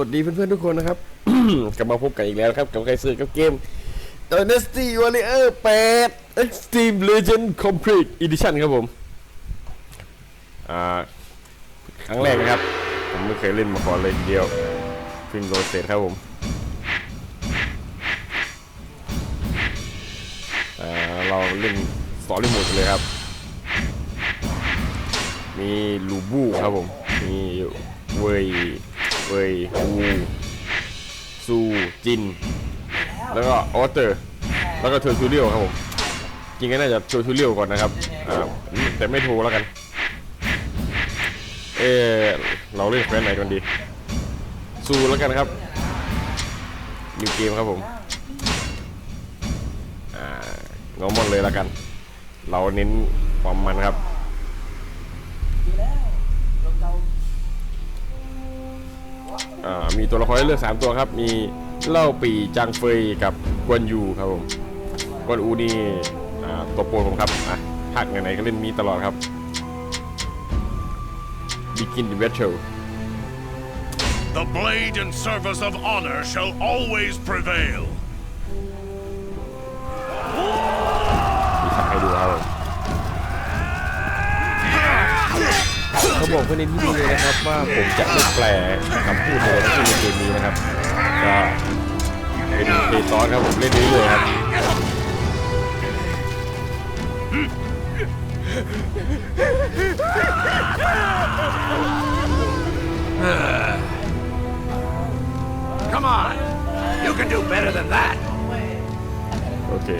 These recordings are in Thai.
วัสดีเพื่อนๆทุกคนนะครับกลับมาพบกันอีกแล้วครับกับใครซื้อกับเกม Dynasty Warrior 8 Extreme Legend Complete Edition ครับผมอ่าครั้งแรกนะครับ ผมไม่เคยเล่นมาก่อนเลยทีเดียวฟิล์มโรเซตครับผมอ่าเราเล่นสตอรี่โหมดเลยครับมีลูบูครับผมมีเวยเวยวูซูจิน แล้วก็ออเตอร์แล้วก็เทอร์ทูเรียวครับผมจริงก็น่าจะเทอร์ทูเรียวก่อนนะครับแต่ไม่โทรแล้วกันเออเราเล่นแฟนไหนกันดีซูแล้วกันครับมีเกมครับผมงอมอนเลยแล้วกัน เราเน้นความมันครับมีตัวละครให้เลือก3ตัวครับ มีเล่าปีจางเฟยกับกวนยูครับผม กวนอูนี่ตัวโปรผมครับอ่ะภาคไหนๆก็เล่นมีตลอดครับ บิกินเวทเชล t The blade and service of honor shall always prevail บอกเพื่อนนี่นี้เลยนะครับว่าผมจะไม่แปลคำพูดเลยที่ในเกมนี้นะครับก็เป็นเกตอนครับผมเล่นนี้เลยครับโอเค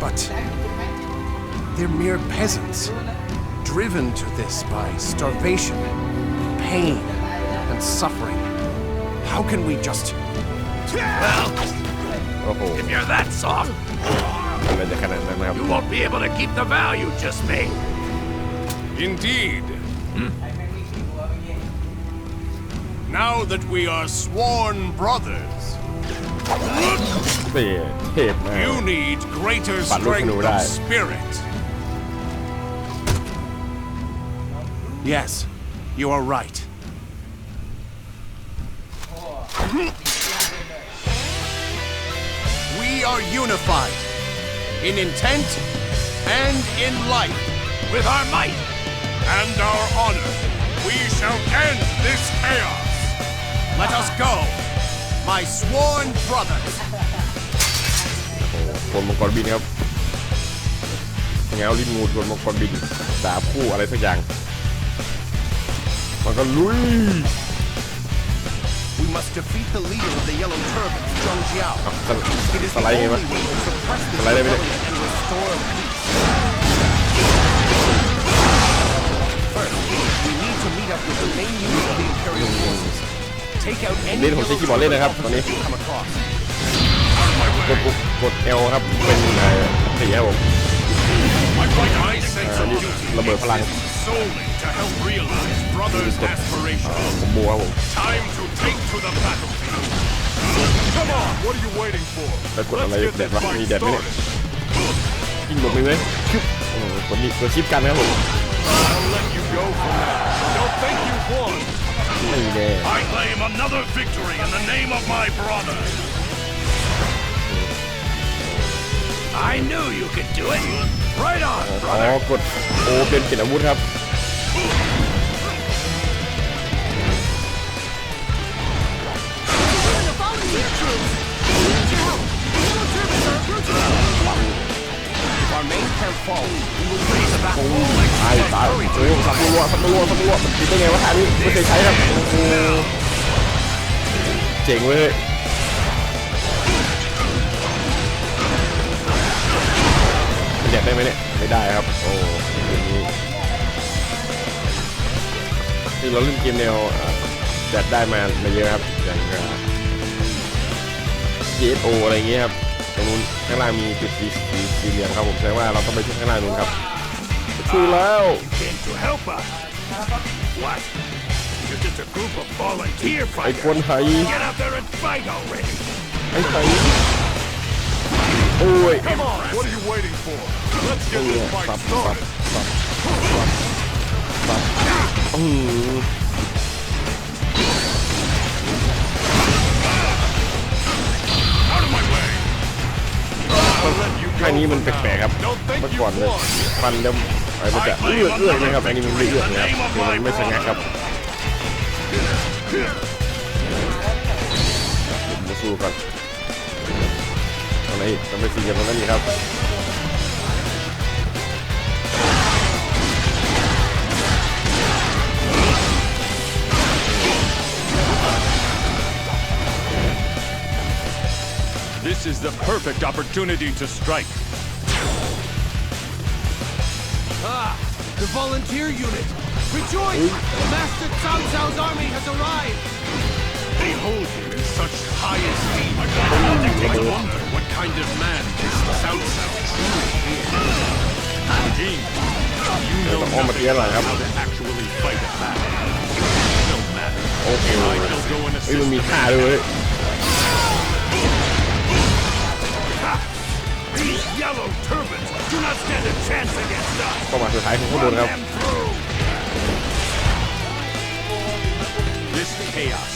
But They're mere peasants, driven to this by starvation, pain, and suffering. How can we just... Well, oh. if you're that soft, you won't be able to keep the value just made. Indeed. Hmm? Now that we are sworn brothers, you need greater strength of spirit. Yes, you are right. We are unified in intent and in life. With our might and our honor, we shall end this chaos. Let us go, my sworn brothers. คนมังกรบินครับเงาลิ้นงูชนมังกรบินดาบคู่อะไรสักอย่างมากันลุย We must defeat the leader of the Yellow Turban, Zhong Jiao. สไลด์ไงวะสไลด์ได้ไหมเนี่ย and restore peace. First, we need to meet up with the main unit of the Imperial forces. Take out any นี่ผมใช้คีย์บอร์ดเล you come across. กดกดเอลครับเป็นไอเสียผมระเบิดพลัง solely to help realize brothers' aspirations. Ah, Time to take to the battlefield. Come on, what are you waiting for? แล้วกดอะไรแดดวะมีแดดไหมเนี่ยยิงหลบไปเลยชึบโอ้โหกดนี่กดชิปกันนะครับผม oh, I'll let you go for now. Don't think you won. I claim another victory in the name of my brothers. I knew you could do it right on อ๋อกดโอเป็นเปลี่ยนอาวุธครับโอ้ยตายตายโอ้ยสับรัวสับรัวสับลัวมันคิดได้ไงวะท่านี้ไม่เคยใช้ครับเจ๋งเว้ยได้ไหมเนี่ยไม่ได้ครับ โอ้เกมนี้คือเราเล่นเกมแนวแดดได้มามาเยอะครับอย่าง GSO อะไรเงี้ยครับ ตรงนู้น ข้างล่างมีจุดสีสีเหลืองครับผมแสดงว่าเราต้องไปช่วยข้างล่างนู้นครับช่วยแล้วไอ้คนไทยไอ้ไทยโอ้ยอืม่านี้มันแปลกๆครับเมื่อก่อนเนี่ยฟันแล้วไอะไรแจะเอื้อเอื้อนะครับอันนี้มันไม่เอื้อนะครับมันไม่ชะงครับมาสู้กันางไหนอีกทางไปสี่เหลี่ยมตรงนั้นอีกครับ This is the perfect opportunity to strike. Ah, the volunteer unit! Rejoice! Master Cao Cao's army has arrived! They hold him in such high esteem. I wonder what kind of man this South South is. Gene, you know nothing how to actually fight a Okay, ah! yellow turbans do not stand a chance against us. This chaos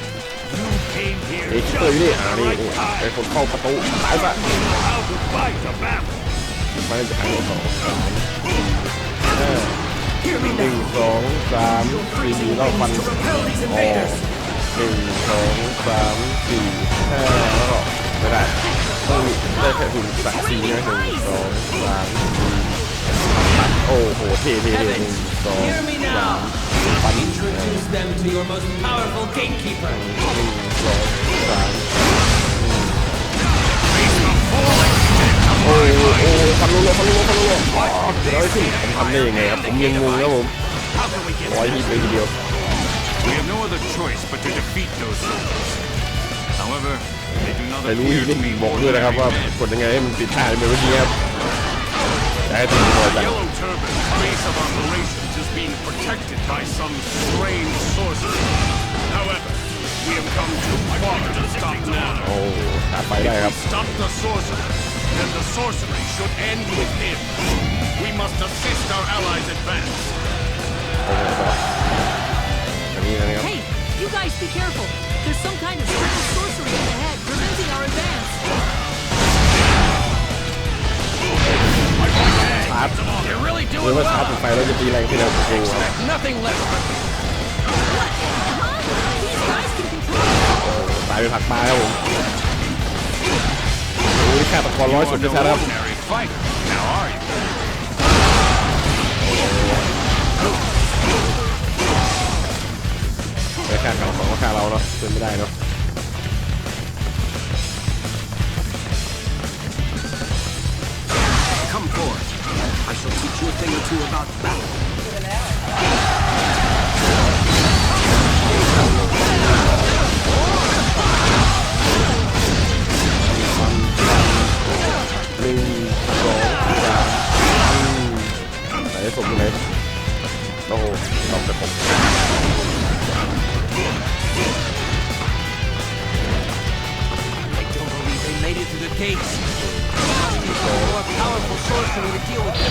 เอ็กซ์เตอร์อยู่นี่อ่านี่โอ้ไอคนเข้าประตูตายไปะมาจะอันสองต่อหนึ่งสองสามสี่เราฟันโอ้หนึ่งสองสามสี่ห้าแล้วก็ไม่ได้ต้องได้แค่หุ่นสักสี่นะหนึ่งสองสามสี่ห้าโอ้โหเท่ๆๆหนึ่งสอง Hear me now. Introduce them to your most powerful gatekeeper. หนึ่งสองสามโอ้โหโอ้โหฟันลุโลฟันลุโลฟันลุโลอ๋อเดี๋ยวขึ้นผมทำได้ยังไงครับผมยังงงครับผม How can we get ร้อยฮิตเลยทีเดียว We have no other choice but to defeat those soldiers. However, they do not แต่รู้ appear ฮิต to นี่ be บอก more ด้วย than นะครับว่า men. กดยังไงให้มันติดท่าเหมือนเมื่อกี้ครับ That's important. The Yellow Turban's base of operations is being protected by some strange sorcery. However, we have come too far to stop now. Oh, if I have. stop the sorcerer, then the sorcery should end with him. We must assist our allies advance. Oh hey, you guys be careful. There's some kind of strange หรือว่าชาร์จไปแล้วจะตีแรงที่เราเองวะตายไปผักมาครับผมโอ้ยแค่ตะกอนร้อยสุดจะใช่ครับไปฆ่าัขของก็ฆ่เราเนาะเป็นไม่ได้เนาะ shall teach you a thing or two about battle. หนึ่งสองสามไหนผมอยู่ไหนโอ้โหตอบแต่ผม a powerful to deal with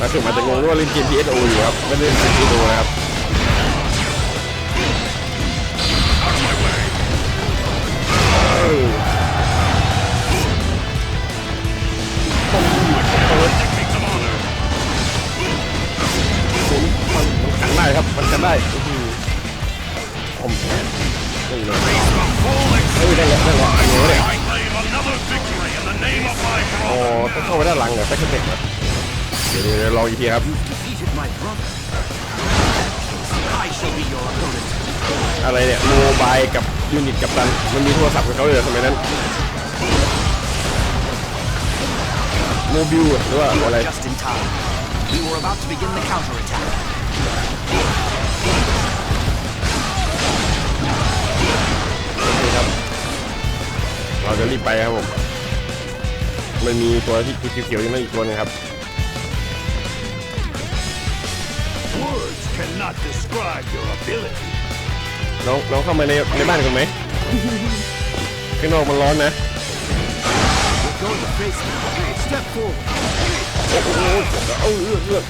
มาถึงมาจะงวงว่าเล่นเกม PSO อยู่ครับไม่ได้เล่นเกม PSO นะครับอีกทีครับอะไรเนี่ยโมบายกับยูนิตกับตันมันมีโทรศัพท์กับเขาเลยสมัยนั้นโมบิลหรือว่าอะไรเราจะรีบไปครับผมมันมีตัวที่เขียวๆอยู่นั่นอีกตัวนึงครับ cannot describe your ability. น้องน้องเข้ามาในในบ้านกันไหมข้างนอกมันร้อนนะโอ้โหเอาเลือดเลือด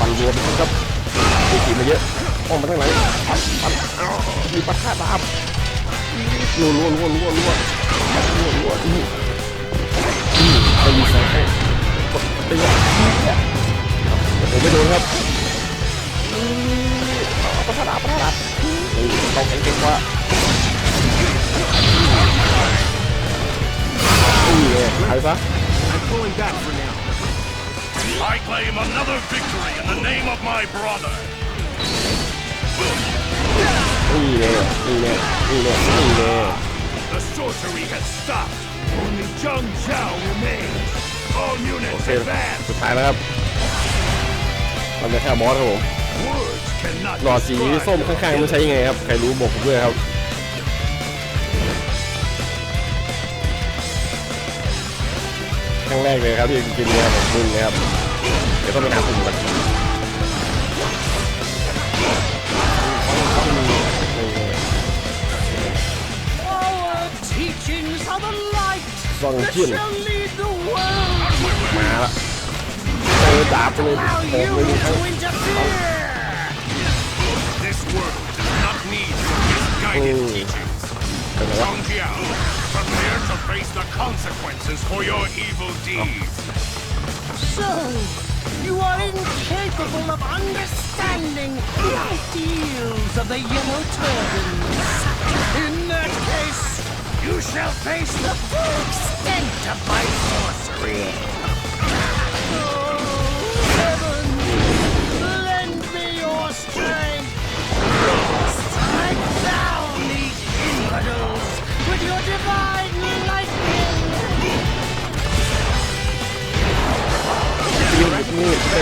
ปันรวมครับตี้ขี่มาเยอะอ้อมมาทั้งไหนัปันปัดอมีปัดท่าตามรัวรัวรัวรัวรัวรัวรัวนี่นี่ไปยิใส่ให้กดตีอ่ะผมไม่โดนครับประทับประทับต้องเก่งกว่าอีเอ๋หายซะ I'm pulling back for now. I claim another victory in the name of my brother. นี่เลยนี่เลยนี่เลยนี่เลย The sorcery has stopped. Only Zhang Zhao remains. All โอ units เค advance. สุดท้ายแล้วครับตอนนี้แค่มอสครับผมหลอดสีส้มข้างๆมันใช้ยังไงครับใครรู้บอกผมด้วยครับครั้งแรกเลยครับที่กินเนี่ยผมมึนนะครับเดี๋ยวต้องไปหาคุณมก่อนซ่อะเทียนมาละเจอดาบเลยผมไม่รู้ครับ Jiao, prepare to face the consequences for your evil deeds. So, you are incapable of understanding the ideals of the Yellow Turbans. In that case, you shall face the full extent of my sorcery. Oh, heaven, lend me your strength. We need to look for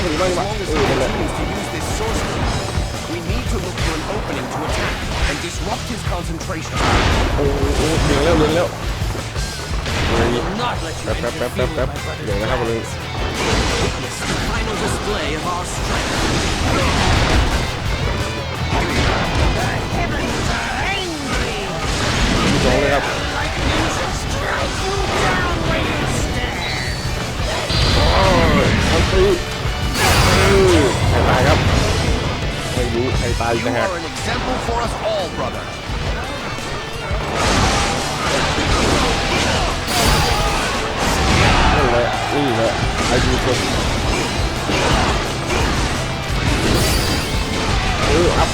an opening to attack and disrupt his concentration. โอ้โหเดือดแล้วเดือดแล้วเฮ้ย Not let แป๊บ you แป๊บ enter แป๊ the บ field, Witness the final display of our strength. out you there. You are an example for us all, brother. Look at that. I do look. Ooh, up.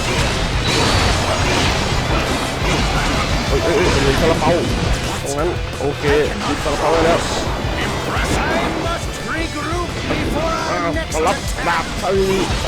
Ôi, ôi, ôi, mình sao ok, mình sao bao nữa Impressive! I must regroup before our ah, next attack!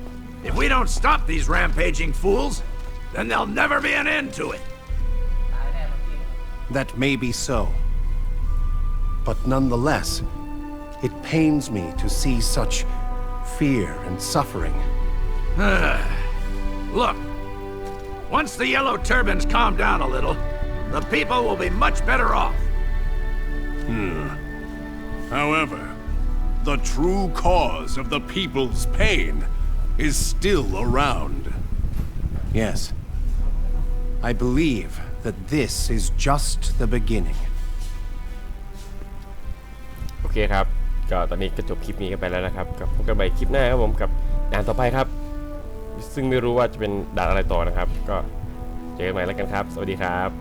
If we don't stop these rampaging fools, then there'll never be an end to it. That may be so. But nonetheless, it pains me to see such fear and suffering. Look, once the Yellow Turbans calm down a little, the people will be much better off. Hmm. However, the true cause of the people's pain is still around. Yes. I believe that this is just the beginning. โอเคครับ ก็ตอนนี้ก็จบคลิปนี้กันไปแล้วนะครับกับพบกันใหม่คลิปหน้าครับผมกับด่านต่อไปครับ ซึ่งไม่รู้ว่าจะเป็นด่านอะไรต่อนะครับ ก็เจอกันใหม่แล้วกันครับ สวัสดีครับ